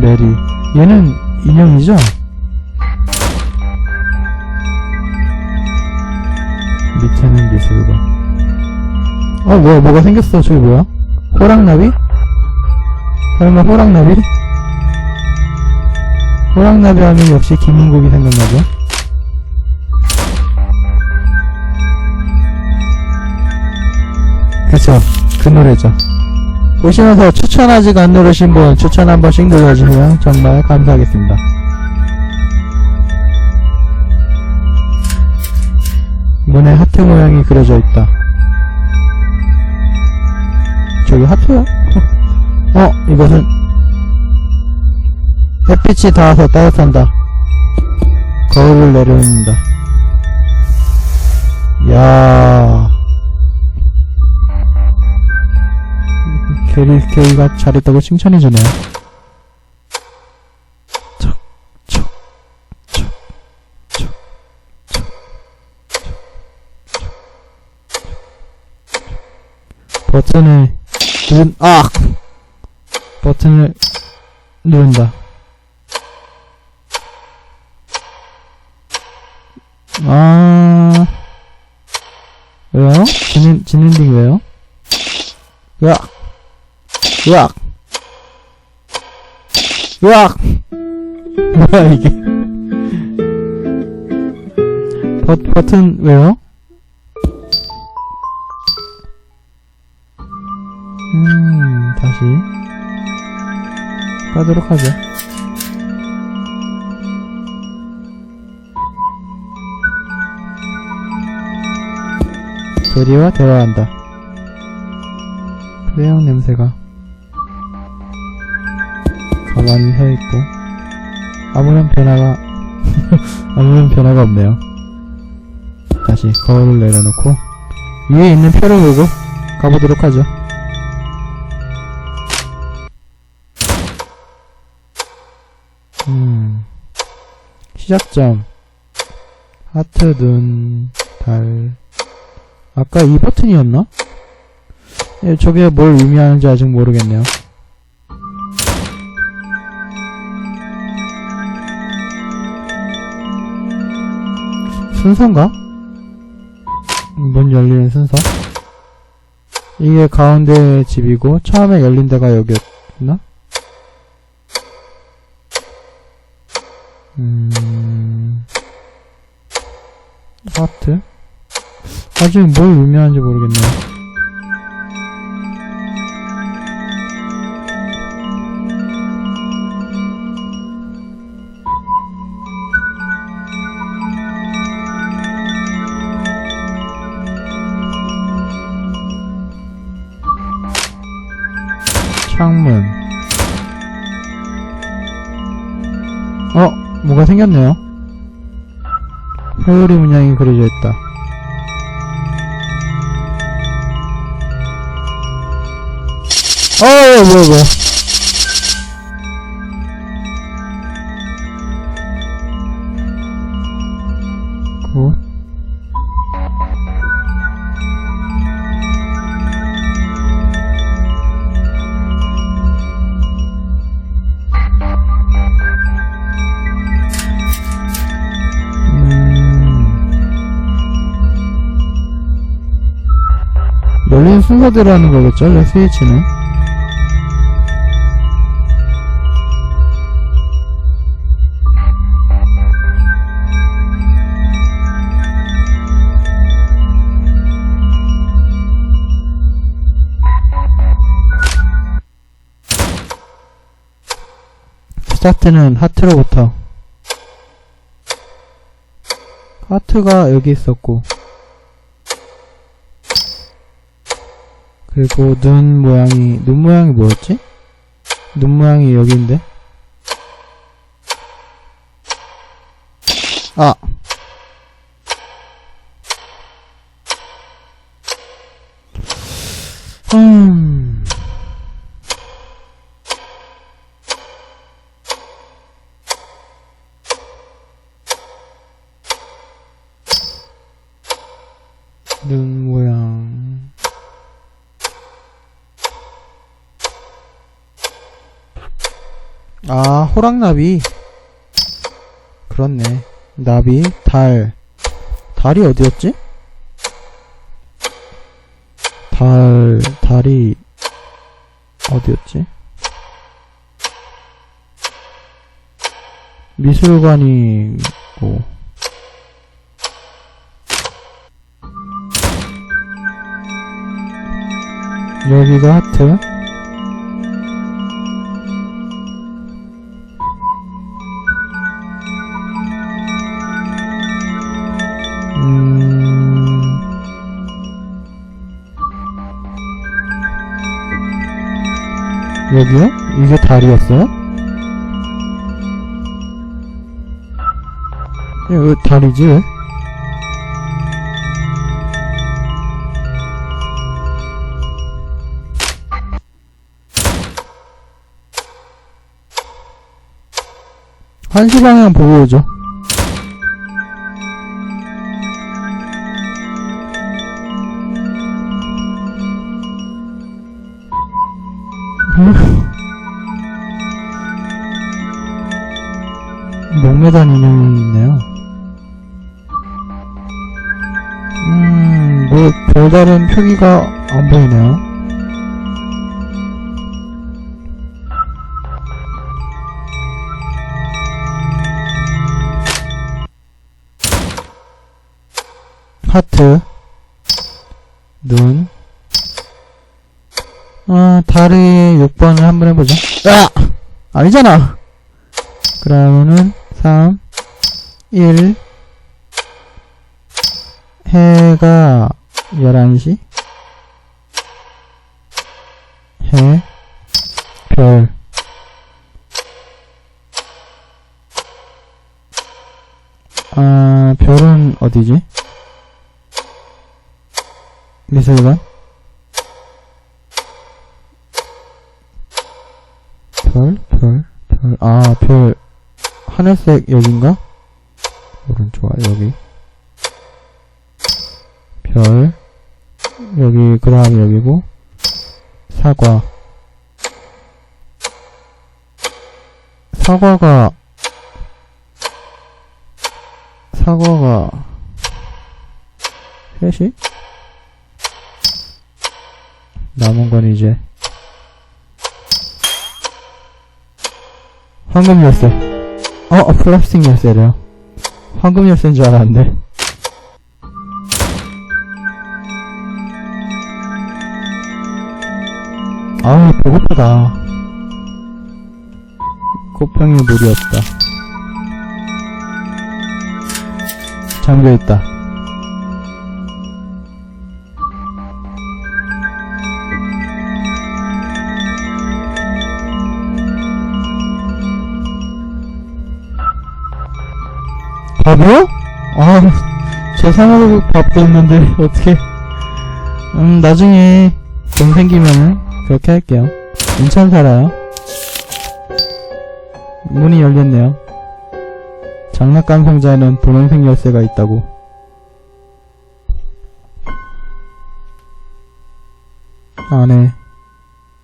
메리. 얘는 인형이죠? 밑에는 미술가. 어, 뭐야, 뭐가 생겼어. 저기 뭐야? 호랑나비? 설마 호랑나비? 호랑나비 하면 역시 김인국이 생각나죠? 그쵸. 그 노래죠. 보시면서 추천 아직 안 누르신 분 추천 한 번씩 눌러주시면 정말 감사하겠습니다. 문에 하트 모양이 그려져 있다. 저기 하트야? 어, 이것은 햇빛이 닿아서 따뜻한다. 거울을 내려놓는다. 야 게리케이가 잘했다고 칭찬해주네요. 버튼을 누른, 아! 버튼을 누른다. 아, 왜요? 진엔, 진엔딩 왜요? 으악! 으악! 으악! 뭐야, 이게. 버, 버튼, 왜요? 음, 다시. 가도록 하죠. 제리와 대화한다. 크레용 냄새가 가만히 서있고 아무런 변화가 아무런 변화가 없네요. 다시 거울을 내려놓고 위에 있는 표를 보고 가보도록 하죠. 음 시작점 하트 눈 달 아까 이 버튼이었나? 예, 저게 뭘 의미하는지 아직 모르겠네요. 순서인가? 문 열리는 순서? 이게 가운데 집이고 처음에 열린 데가 여기였나? 음... 하트? 아직 뭘 의미하는지 모르겠네요. 생겼네요. 회오리 문양이 그려져 있다. 어, 뭐야, 뭐야. 순서대로 하는 거겠죠? 저 스위치는. 스타트는 하트로부터 하트가 여기 있었고 그리고 눈 모양이 눈 모양이 뭐였지? 눈 모양이 여기인데 아 음. 눈 모양. 아, 호랑나비. 그렇네. 나비, 달. 달이 어디였지? 달, 달이, 어디였지? 미술관이 있고, 여기가 하트. 여기요? 이게? 예, 왜 달이지, 왜? 한시 방향 보고 오죠. 목매단 인형이 있네요. 음, 뭐, 별다른 표기가 안 보이네요. 하트, 눈, 어, 다리 6번을 한번 해보죠. 아! 아니잖아! 그러면은, 3, 1, 해가 11시, 해, 별, 아, 별은 어디지? 미술관? 별, 별, 별, 아, 별, 하늘색 여긴가? 오른쪽, 아, 여기. 별, 여기, 그 다음에 여기고, 사과. 사과가, 사과가, 셋이? 남은 건 이제, 황금 열쇠. 어, 어 플라스틱 열쇠래요. 황금 열쇠인 줄 알았는데. 아우, 배고프다. 꽃병에 물이 없다. 잠겨있다. 밥이요? 아, 제 상으로 밥도 있는데, 어떻게. 음, 나중에 돈 생기면은, 그렇게 할게요. 인천 살아요. 문이 열렸네요. 장난감 상자에는 분홍색 열쇠가 있다고. 안에,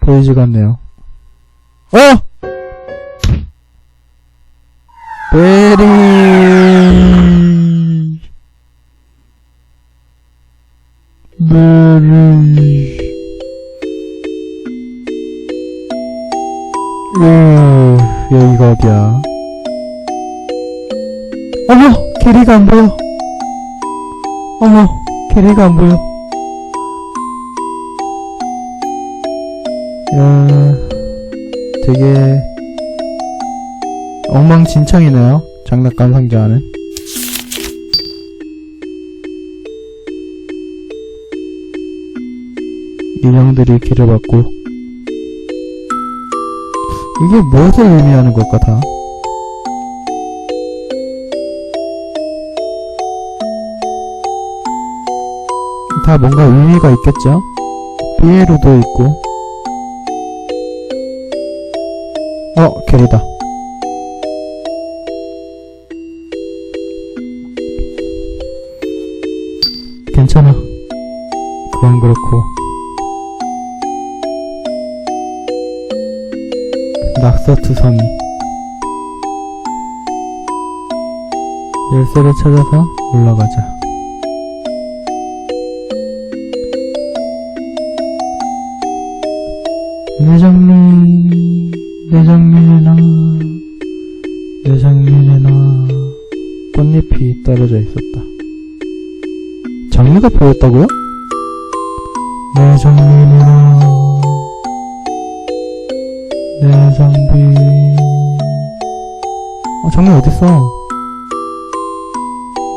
보이지가 않네요. 어! 여기가 어디야 어머 게리가 안 보여 어머 게리가 안 보여 야 되게 엉망진창이네요. 장난감 상자는. 인형들이 길을 받고 이게 무엇을 의미하는 것 같아? 다 뭔가 의미가 있겠죠? 피에로도 있고 어, 게리다. 괜찮아. 그건 그렇고. 낙서투성이. 열쇠를 찾아서 올라가자. 내정리 내정리해놔 내정리해놔 꽃잎이 떨어져 있었다. 정리가 보였다고요? 내정리해놔 내 장미, 어, 장미 어딨어?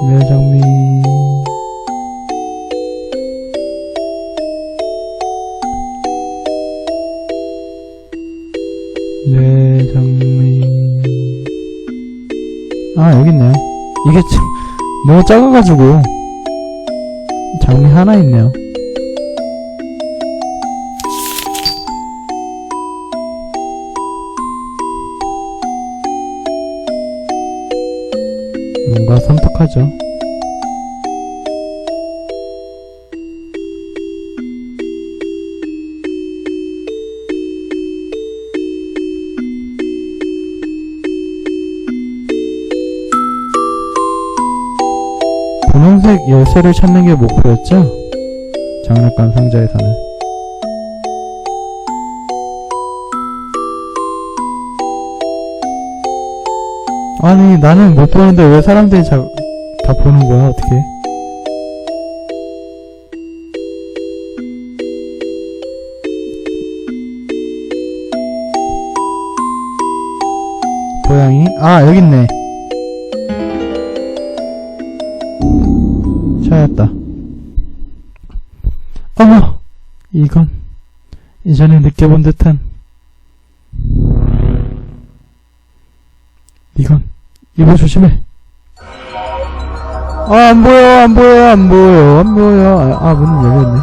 내 장미, 내 장미. 아, 있네요. 이게 참, 너무 작아가지고, 장미 하나 있네요. 하죠. 분홍색 열쇠를 찾는 게 목표였죠? 장난감 상자에서는. 아니, 나는 못 보는데 왜 사람들이 자, 다 보는 거야, 어떻게? 고양이? 아, 여기 있네. 찾았다. 어머! 이건, 이전에 느껴본 듯한, 이건, 이거 조심해. 아, 안 보여, 안 보여, 안 보여, 안 보여. 아, 아 문은 열려있네.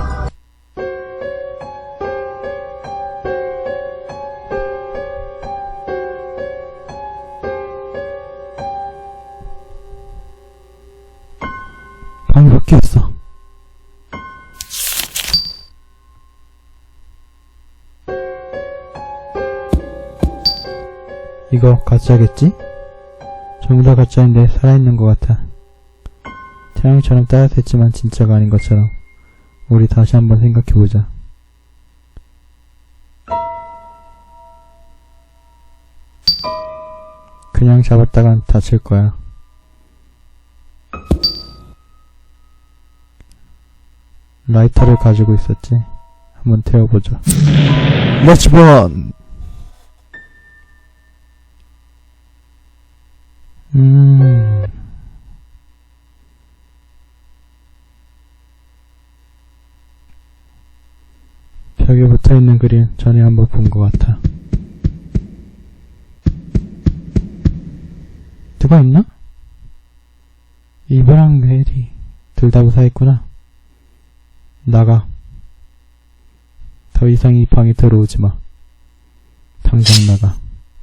방이 몇 개였어? 이거 가짜겠지? 전부 다 가짜인데 살아있는 것 같아. 태양처럼 따뜻했지만 진짜가 아닌 것처럼. 우리 다시 한번 생각해보자. 그냥 잡았다간 다칠 거야. 라이터를 가지고 있었지. 한번 태워보자. 번! 음. 벽에 붙어 있는 그림 전에 한번 본 것 같아. 누가 있나? 이브랑 메리 둘 다 무사했구나. 나가. 더 이상 이 방에 들어오지 마. 당장 나가.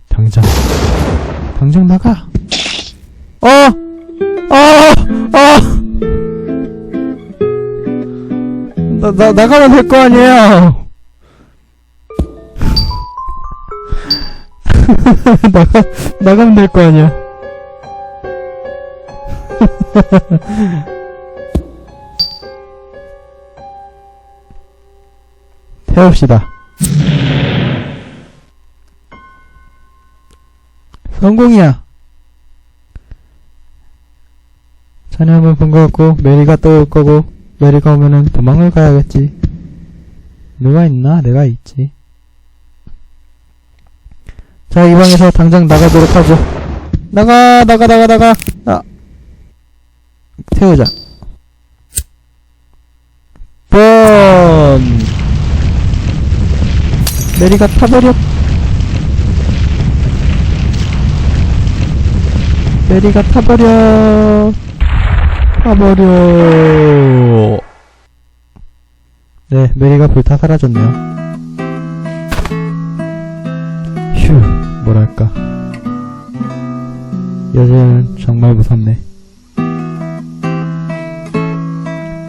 당장. 당장 나가. 어! 아! 아! 나, 나, 나가면 될 거 아니에요! 나가, 나가면 될 거 아니야. 태웁시다. 성공이야. 전에 한번 본 것 같고, 메리가 또 올 거고, 메리가 오면은 도망을 가야겠지. 누가 있나? 내가 있지. 자, 이 방에서 당장 나가도록 하죠. 나가, 나가, 나가, 나가. 아. 태우자. 뻔! 메리가 타버려. 메리가 타버려. 타버려. 네, 메리가 불타 사라졌네요. 휴, 뭐랄까. 여자는 정말 무섭네.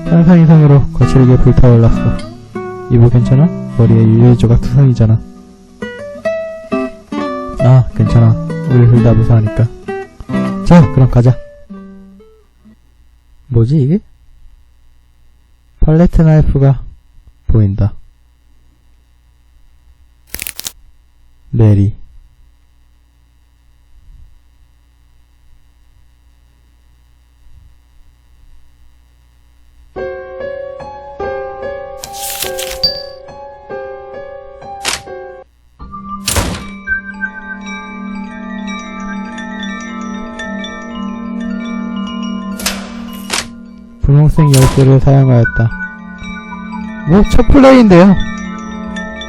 상상 이상으로 거칠게 불타올랐어. 이보 괜찮아? 머리에 유리 조각 투성이잖아. 아, 괜찮아. 우리 둘 다 무사하니까. 자, 그럼 가자. 뭐지 이게? 팔레트 나이프가 보인다. 메리. 분홍색 열쇠를 사용하였다. 뭐, 첫 플레이인데요.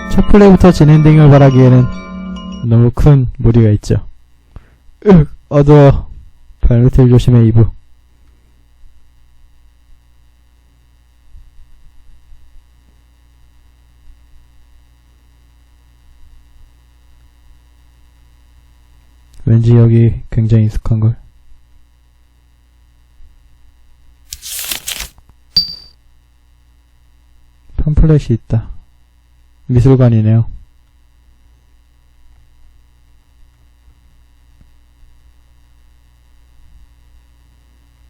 첫 플레이부터 진엔딩을 바라기에는 너무 큰 무리가 있죠. 으, 어두워. 발밑을 조심해, 이브. 왠지 여기 굉장히 익숙한걸. 팜플렛이 있다. 미술관이네요.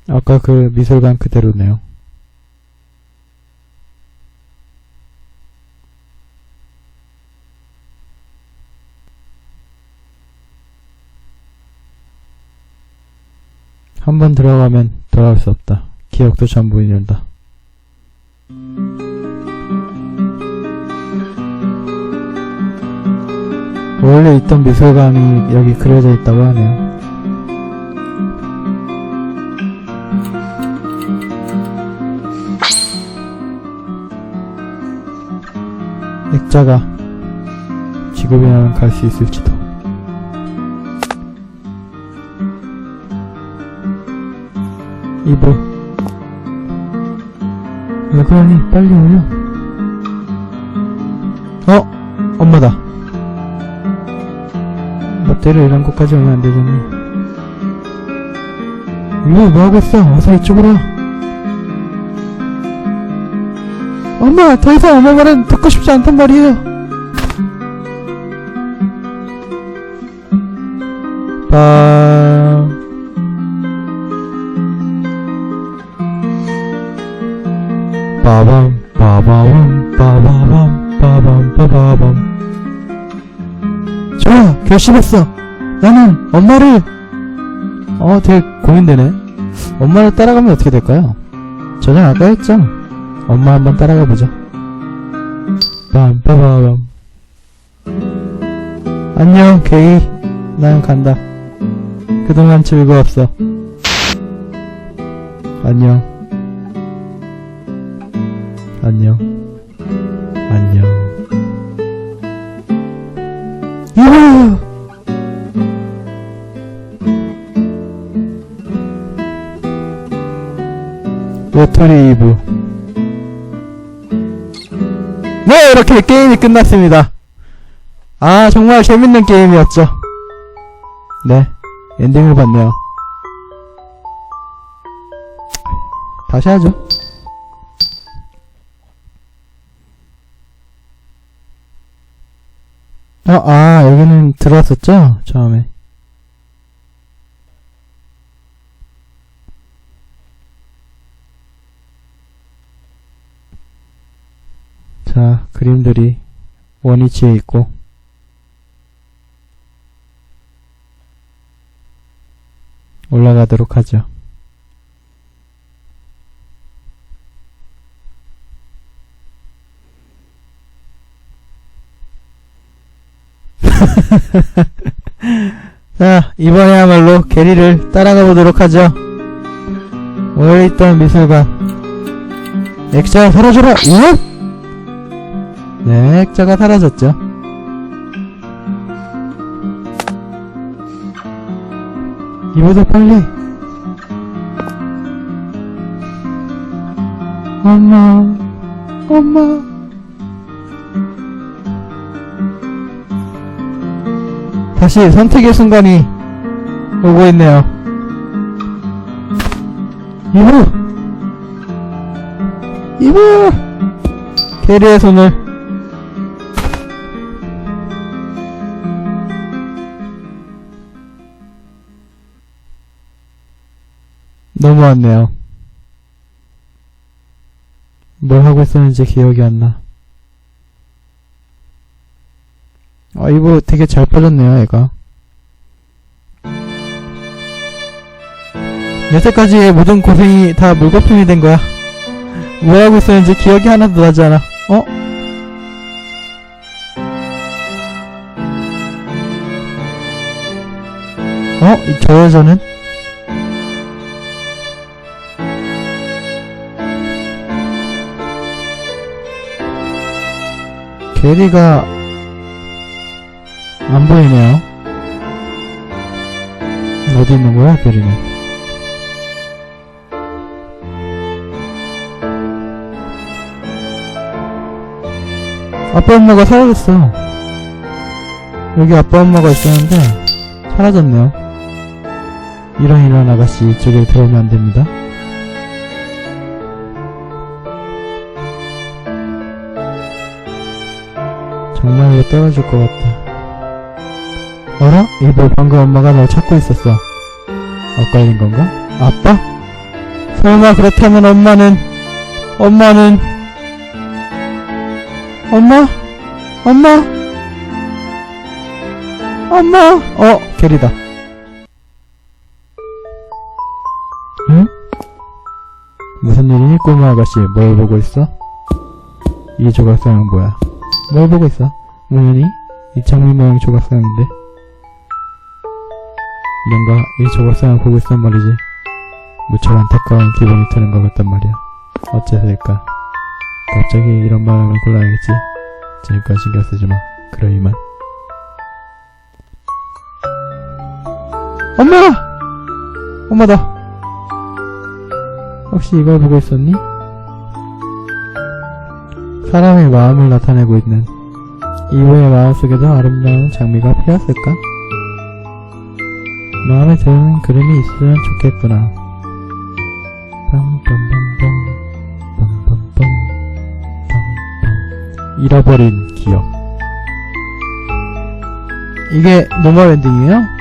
아까 그 미술관 그대로네요. 한 번 들어가면 돌아올 수 없다. 기억도 전부 잃는다. 원래 있던 미술관이 여기 그려져 있다고 하네요. 액자가 지금이라면 갈 수 있을지도. 이브. 왜 그러니? 빨리 오려. 어? 엄마다. 멋대로 이런 곳까지 오면 안 되잖니. 이거 뭐 하고 있어? 어서 이쪽으로 와. 엄마, 더 이상 엄마 말은 듣고 싶지 않단 말이에요. 결심했어. 나는 엄마를, 어, 되게 고민되네. 엄마를 따라가면 어떻게 될까요? 저는 아까 했죠. 엄마 한번 따라가 보자. 빰빠바밤. 안녕, 게이. 난 간다. 그동안 즐거웠어. 안녕. 안녕. 외톨이 이브. 네, 이렇게 게임이 끝났습니다. 아, 정말 재밌는 게임이었죠. 네, 엔딩을 봤네요. 다시 하죠. 어, 아, 여기는 들어왔었죠? 처음에. 자, 그림들이 원위치에 있고, 올라가도록 하죠. 자, 이번에야말로 게리를 따라가 보도록 하죠. 원래 있던 미술관. 액자가 사라져라! 예? 네, 액자가 사라졌죠. 이보다 빨리. 엄마, 엄마. 다시 선택의 순간이 오고 있네요. 이브! 이브! 게리의 손을 너무왔네요. 뭘 하고 있었는지 기억이 안 나. 아, 이거 되게 잘 빠졌네요, 얘가. 여태까지의 모든 고생이 다 물거품이 된 거야. 뭘 하고 있었는지 기억이 하나도 나지 않아. 어? 어? 이- 저 여자는? 게리가 안 보이네요. 어디 있는 거야, 게리는? 아빠 엄마가 사라졌어. 여기 아빠 엄마가 있었는데 사라졌네요. 이런 이런 아가씨 이쪽에 들어오면 안 됩니다. 이거 떨어질 것 같다. 어라? 이거 방금 엄마가 널 찾고 있었어. 엇갈린 건가? 아빠? 설마 그렇다면 엄마는, 엄마는, 엄마? 엄마? 엄마? 어, 게리다. 응? 무슨 일이니, 꼬마 아가씨? 뭘 보고 있어? 이 조각상은 뭐야? 뭘 보고 있어? 우연히? 이 장미 모양 조각상인데? 뭔가 이 조각상을 보고 있단 말이지. 무척 안타까운 기분이 드는 것 같단 말이야. 어째서일까? 갑자기 이런 마음을 골라야겠지. 지금까지 신경 쓰지 마. 그럼 이만. 엄마! 엄마다! 혹시 이걸 보고 있었니? 사람의 마음을 나타내고 있는 이후의 마음속에도 아름다운 장미가 피었을까? 마음에 드는 그림이 있으면 좋겠구나. 잃어버린 기억 이게 노멀 엔딩이에요?